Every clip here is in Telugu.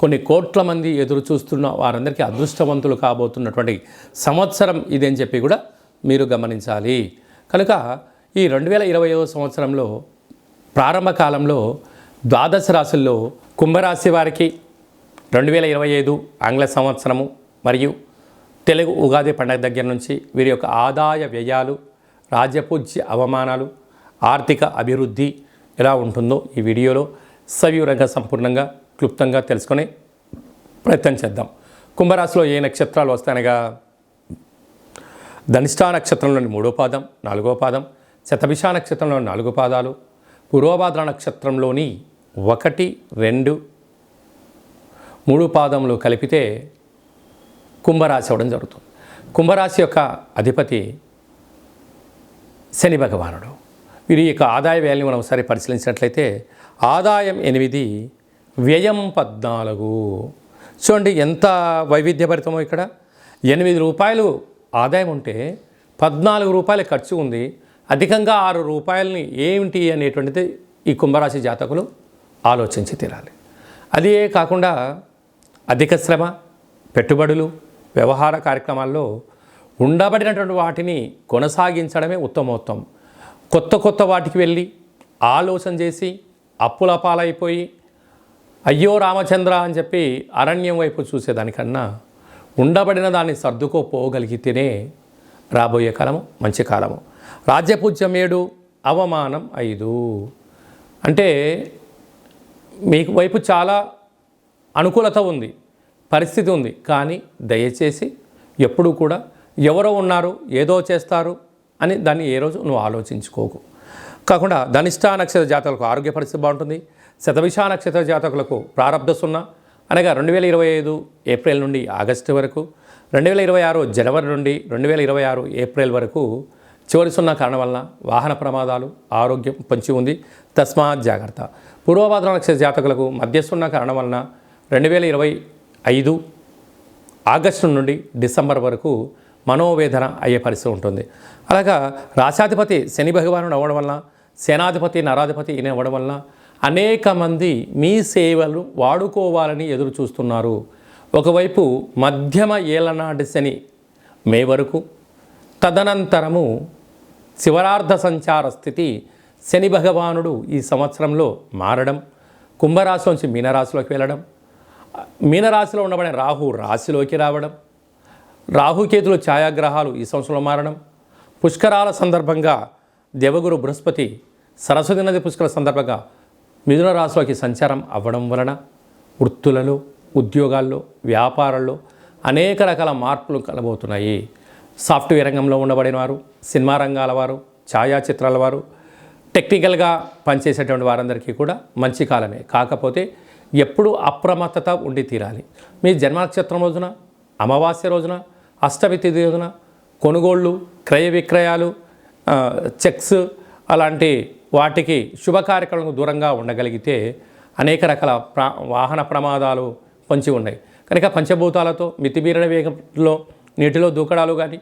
కొన్ని కోట్ల మంది ఎదురు చూస్తున్న వారందరికీ అదృష్టవంతులు కాబోతున్నటువంటి సంవత్సరం ఇది అని చెప్పి కూడా మీరు గమనించాలి. కనుక ఈ రెండు వేల ఇరవై సంవత్సరంలో ప్రారంభ కాలంలో ద్వాదశ రాశుల్లో కుంభరాశి వారికి రెండు వేల ఇరవై ఐదు ఆంగ్ల సంవత్సరము మరియు తెలుగు ఉగాది పండగ దగ్గర నుంచి వీరి యొక్క ఆదాయ వ్యయాలు రాజ్యపూజ్య అవమానాలు ఆర్థిక అభివృద్ధి ఎలా ఉంటుందో ఈ వీడియోలో సవివరంగా సంపూర్ణంగా క్లుప్తంగా తెలుసుకొని ప్రయత్నం చేద్దాం. కుంభరాశిలో ఏ నక్షత్రాలు వస్తాయనగా? ధనిష్టా నక్షత్రంలోని మూడో పాదం నాలుగో పాదం శతభిష నక్షత్రంలోని నాలుగు పాదాలు పూర్వభాద్ర నక్షత్రంలోని ఒకటి రెండు మూడు పాదములు కలిపితే కుంభరాశి అవ్వడం జరుగుతుంది. కుంభరాశి యొక్క అధిపతి శని భగవానుడు. వీరి యొక్క ఆదాయ వ్యయాన్ని మనం ఒకసారి పరిశీలించినట్లయితే ఆదాయం ఎనిమిది వ్యయం పద్నాలుగు. చూడండి ఎంత వైవిధ్యభరితమో ఇక్కడ. ఎనిమిది రూపాయలు ఆదాయం ఉంటే పద్నాలుగు రూపాయల ఖర్చు ఉంది. అధికంగా ఆరు రూపాయలని ఏమిటి అనేటువంటిది ఈ కుంభరాశి జాతకులు ఆలోచించి తీరాలి. అదే కాకుండా అధిక శ్రమ పెట్టుబడులు వ్యవహార కార్యక్రమాల్లో ఉండబడినటువంటి వాటిని కొనసాగించడమే ఉత్తమోత్తం. కొత్త కొత్త వాటికి వెళ్ళి ఆలోచన చేసి అప్పుల పాలైపోయి అయ్యో రామచంద్ర అని చెప్పి అరణ్యం వైపు చూసేదానికన్నా ఉండబడిన దాన్ని సర్దుకోపోగలిగితేనే రాబోయే కాలము మంచి కాలము. రాజ్యపూజ్యం ఏడు అవమానం ఐదు. అంటే మీకు వైపు చాలా అనుకూలత ఉంది పరిస్థితి ఉంది కానీ దయచేసి ఎప్పుడూ కూడా ఎవరో ఉన్నారు ఏదో చేస్తారు అని దాన్ని ఏ రోజు నువ్వు ఆలోచించుకోకు. కాకుండా ధనిష్టా నక్షత్ర జాతకులకు ఆరోగ్య పరిస్థితి బాగుంటుంది శతభిషా నక్షత్ర జాతకులకు ప్రారంభ సున్నా అనగా రెండు వేల ఇరవై ఐదు ఏప్రిల్ నుండి ఆగస్టు వరకు రెండు వేల ఇరవై ఆరు జనవరి నుండి రెండు వేల ఇరవై ఆరు ఏప్రిల్ వరకు చివరి సున్నా కారణం వలన వాహన ప్రమాదాలు ఆరోగ్యం పొంచి ఉంది. తస్మాత్ జాగ్రత్త. పూర్వభాద్ర నక్షత్ర జాతకులకు మధ్య కారణం వలన రెండు వేల ఇరవై ఐదు ఆగస్టు నుండి డిసెంబర్ వరకు మనోవేదన అయ్యే పరిస్థితి ఉంటుంది. అలాగా రాశాధిపతి శని భగవానుడు అవ్వడం వలన సేనాధిపతి నరాధిపతి ఈయన అవ్వడం వలన అనేక మంది మీ సేవలు వాడుకోవాలని ఎదురు చూస్తున్నారు ఒకవైపు మధ్యమ ఏలనాటి శని మే వరకు తదనంతరము శివరార్ధ సంచార స్థితి శని భగవానుడు ఈ సంవత్సరంలో మారడం కుంభరాశి నుంచి మీనరాశిలోకి వెళ్ళడం మీనరాశిలో ఉండబడిన రాహు రాశిలోకి రావడం రాహుకేతులు ఛాయాగ్రహాలు ఈ సంవత్సరంలో మారడం పుష్కరాల సందర్భంగా దేవగురు బృహస్పతి సరస్వతి నది పుష్కర సందర్భంగా మిథున రాశిలోకి సంచారం అవ్వడం వలన వృత్తులలో ఉద్యోగాల్లో వ్యాపారాల్లో అనేక రకాల మార్పులు కలబోతున్నాయి. సాఫ్ట్వేర్ రంగంలో ఉండబడిన వారు సినిమా రంగాల వారు ఛాయాచిత్రాల వారు టెక్నికల్గా పనిచేసేటువంటి వారందరికీ కూడా మంచి కాలమే. కాకపోతే ఎప్పుడూ అప్రమత్తత ఉండి తీరాలి. మీ జన్మనక్షత్రం రోజున అమావాస్య రోజున అష్టమి తిథి రోజున కొనుగోళ్ళు క్రయ విక్రయాలు చెక్స్ అలాంటి వాటికి శుభకార్యక్రమాలకు దూరంగా ఉండగలిగితే అనేక రకాల ప్రా వాహన ప్రమాదాలు పొంచి ఉన్నాయి. కనుక పంచభూతాలతో మితిమీరిన వేగంలో నీటిలో దూకడాలు కానీ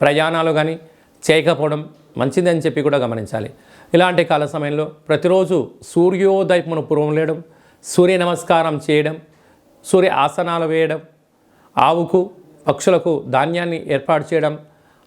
ప్రయాణాలు కానీ చేయకపోవడం మంచిదని చెప్పి కూడా గమనించాలి. ఇలాంటి కాల సమయంలో ప్రతిరోజు సూర్యోదయమును పూర్వం లేయడం సూర్య నమస్కారం చేయడం సూర్య ఆసనాలు వేయడం ఆవుకు పక్షులకు ధాన్యాన్ని ఏర్పాటు చేయడం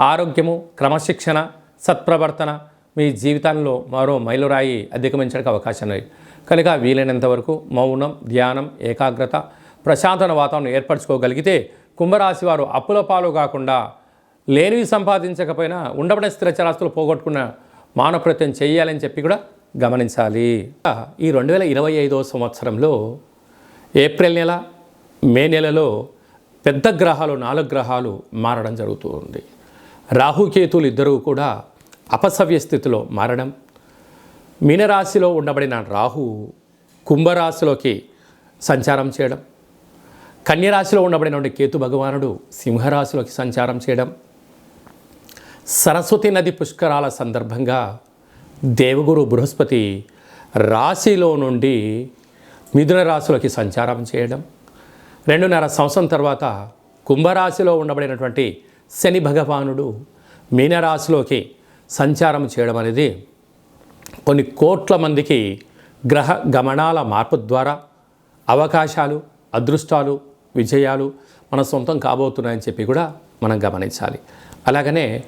ఆరోగ్యము క్రమశిక్షణ సత్ప్రవర్తన మీ జీవితంలో మరో మైలురాయి అధిగమించడానికి అవకాశం ఉంది కనుక వీలైనంత వరకు మౌనం ధ్యానం ఏకాగ్రత ప్రశాంతన వాతావరణం ఏర్పరచుకోగలిగితే కుంభరాశి వారు అప్పుల పాలు కాకుండా లేనివి సంపాదించకపోయినా ఉండబడిన స్థిరచరాస్తులు పోగొట్టుకున్న మానప్రత్యం చేయాలని చెప్పి కూడా గమనించాలి. ఈ రెండు వేల ఇరవై ఐదో సంవత్సరంలో ఏప్రిల్ నెల మే నెలలో పెద్ద గ్రహాలు నాలుగు గ్రహాలు మారడం జరుగుతూ ఉంది. రాహుకేతులు ఇద్దరూ కూడా అపసవ్య స్థితిలో మారడం. మీనరాశిలో ఉండబడిన రాహు కుంభరాశిలోకి సంచారం చేయడం. కన్యరాశిలో ఉండబడినటువంటి కేతు భగవానుడు సింహరాశిలోకి సంచారం చేయడం. సరస్వతి నది పుష్కరాల సందర్భంగా దేవగురు బృహస్పతి రాశిలో నుండి మిథున రాశిలోకి సంచారం చేయడం. రెండున్నర సంవత్సరం తర్వాత కుంభరాశిలో ఉండబడినటువంటి శని భగవానుడు మీనరాశిలోకి సంచారం చేయడం అనేది కొన్ని కోట్ల మందికి గ్రహ గమనాల మార్పు ద్వారా అవకాశాలు అదృష్టాలు విజయాలు మన సొంతం కాబోతున్నాయని చెప్పి కూడా మనం గమనించాలి. అలాగనే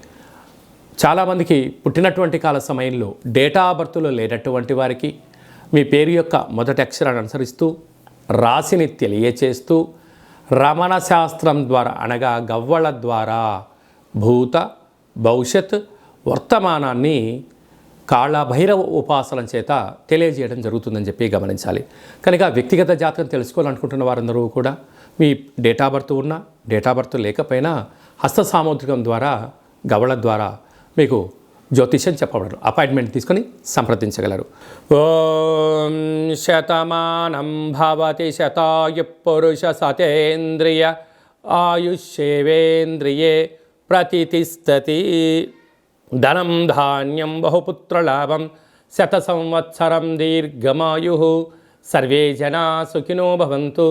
చాలామందికి పుట్టినటువంటి కాల సమయంలో డేటా బర్త్లో లేనటువంటి వారికి మీ పేరు యొక్క మొదటి అక్షరాన్ని అనుసరిస్తూ రాశిని తెలియచేస్తూ రమణ శాస్త్రం ద్వారా అనగా గవ్వల ద్వారా భూత భవిష్యత్ వర్తమానాన్ని కాళభైరవ ఉపాసన చేత తెలియజేయడం జరుగుతుందని చెప్పి గమనించాలి. కనుక వ్యక్తిగత జాతకం తెలుసుకోవాలనుకుంటున్న వారందరూ కూడా మీ డేటా బర్త్ ఉన్నా డేటా బర్త్ లేకపోయినా హస్త సాముద్రికం ద్వారా గవళ ద్వారా మీకు జ్యోతిష్యం చెప్పబడరు. అపాయింట్మెంట్ తీసుకొని సంప్రదించగలరు. ఓం శతమానం భవతి శతాయు పురుష సతేంద్రియ ఆయుష్యేవేంద్రియే ప్రతిష్టతి ధనం ధాన్యం బహుపుత్రలాభం శత సంవత్సరం దీర్ఘమాయు. సర్వే జనా సుఖినో భవంతు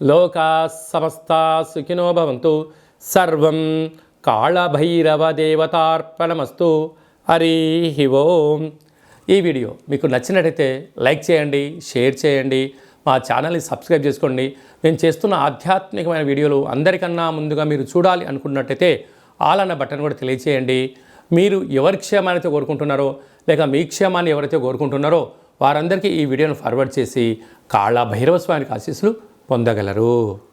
లోకా సమస్తా సుఖినో భవంతు. సర్వం కాళభైరవ దేవతార్పణమస్తు హరి ఓం. ఈ వీడియో మీకు నచ్చినట్టయితే లైక్ చేయండి షేర్ చేయండి మా ఛానల్ని సబ్స్క్రైబ్ చేసుకోండి. మేము చేస్తున్న ఆధ్యాత్మికమైన వీడియోలు అందరికన్నా ముందుగా మీరు చూడాలి అనుకున్నట్టయితే ఆల్ అన్న బటన్ కూడా తెలియచేయండి. మీరు ఎవరి క్షేమాన్ని కోరుకుంటున్నారో లేక మీ క్షేమాన్ని ఎవరైతే కోరుకుంటున్నారో వారందరికీ ఈ వీడియోను ఫార్వర్డ్ చేసి కాళ భైరవ స్వామికి ఆశీస్సులు పొందగలరు.